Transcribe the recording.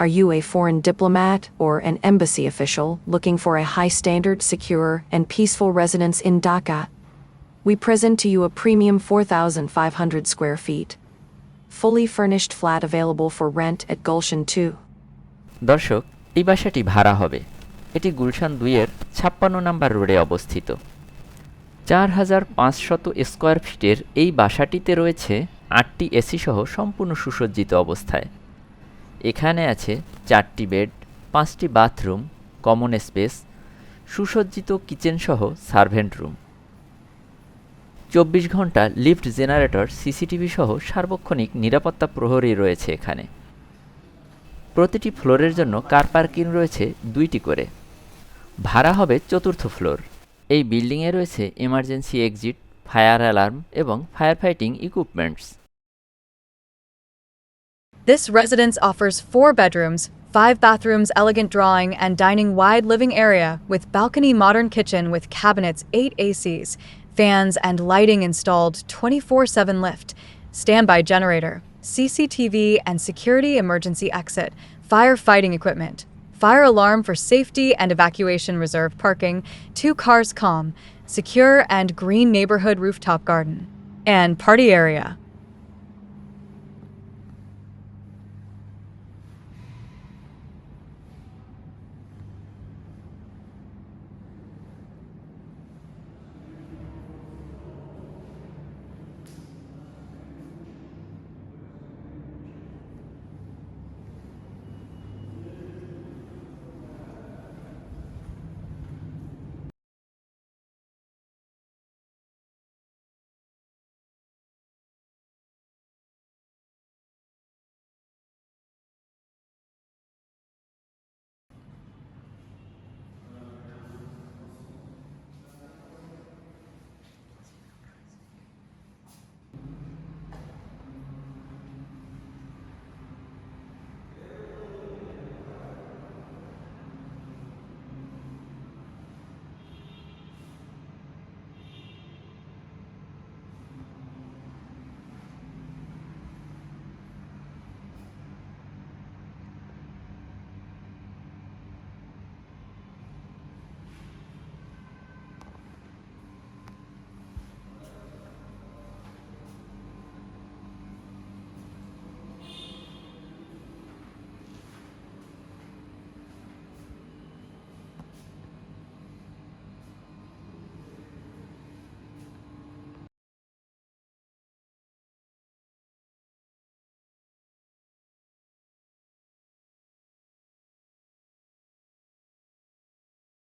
Are you a foreign diplomat or an embassy official looking for a high standard, secure, and peaceful residence in Dhaka? We present to you a premium 4,500 square feet, fully furnished flat available for rent at Gulshan 2. দর্শক এই বাসাটি ভাড়া হবে এটি গুলশান দুইয়ের ছাপ্পান্ন number রোডে অবস্থিত চার হাজার পাঁচশত স্কোয়ার ফিটের এই বাসাটিতে রয়েছে আটটি এসি সহ সম্পূর্ণ সুসজ্জিত অবস্থায় এখানে আছে চারটি বেড, পাঁচটি বাথরুম, কমন স্পেস, সুসজ্জিত কিচেন সহ সার্ভেন্ট রুম। চব্বিশ ঘণ্টা লিফট জেনারেটর, সিসিটিভি সহ সার্বক্ষণিক নিরাপত্তা প্রহরী রয়েছে এখানে। প্রতিটি ফ্লোরের জন্য কার পার্কিং রয়েছে দুইটি করে। ভাড়া হবে চতুর্থ ফ্লোর। এই বিল্ডিংয়ে রয়েছে এমার্জেন্সি এক্সিট ফায়ার অ্যালার্ম এবং fire fighting equipments This residence offers four bedrooms, five bathrooms, elegant drawing, and dining wide living area with balcony modern kitchen with cabinets, eight ACs, fans, and lighting installed 24 7 lift, standby generator, CCTV, and security emergency exit, firefighting equipment, fire alarm for safety and evacuation reserve parking, two cars calm, secure and green neighborhood rooftop garden, and party area.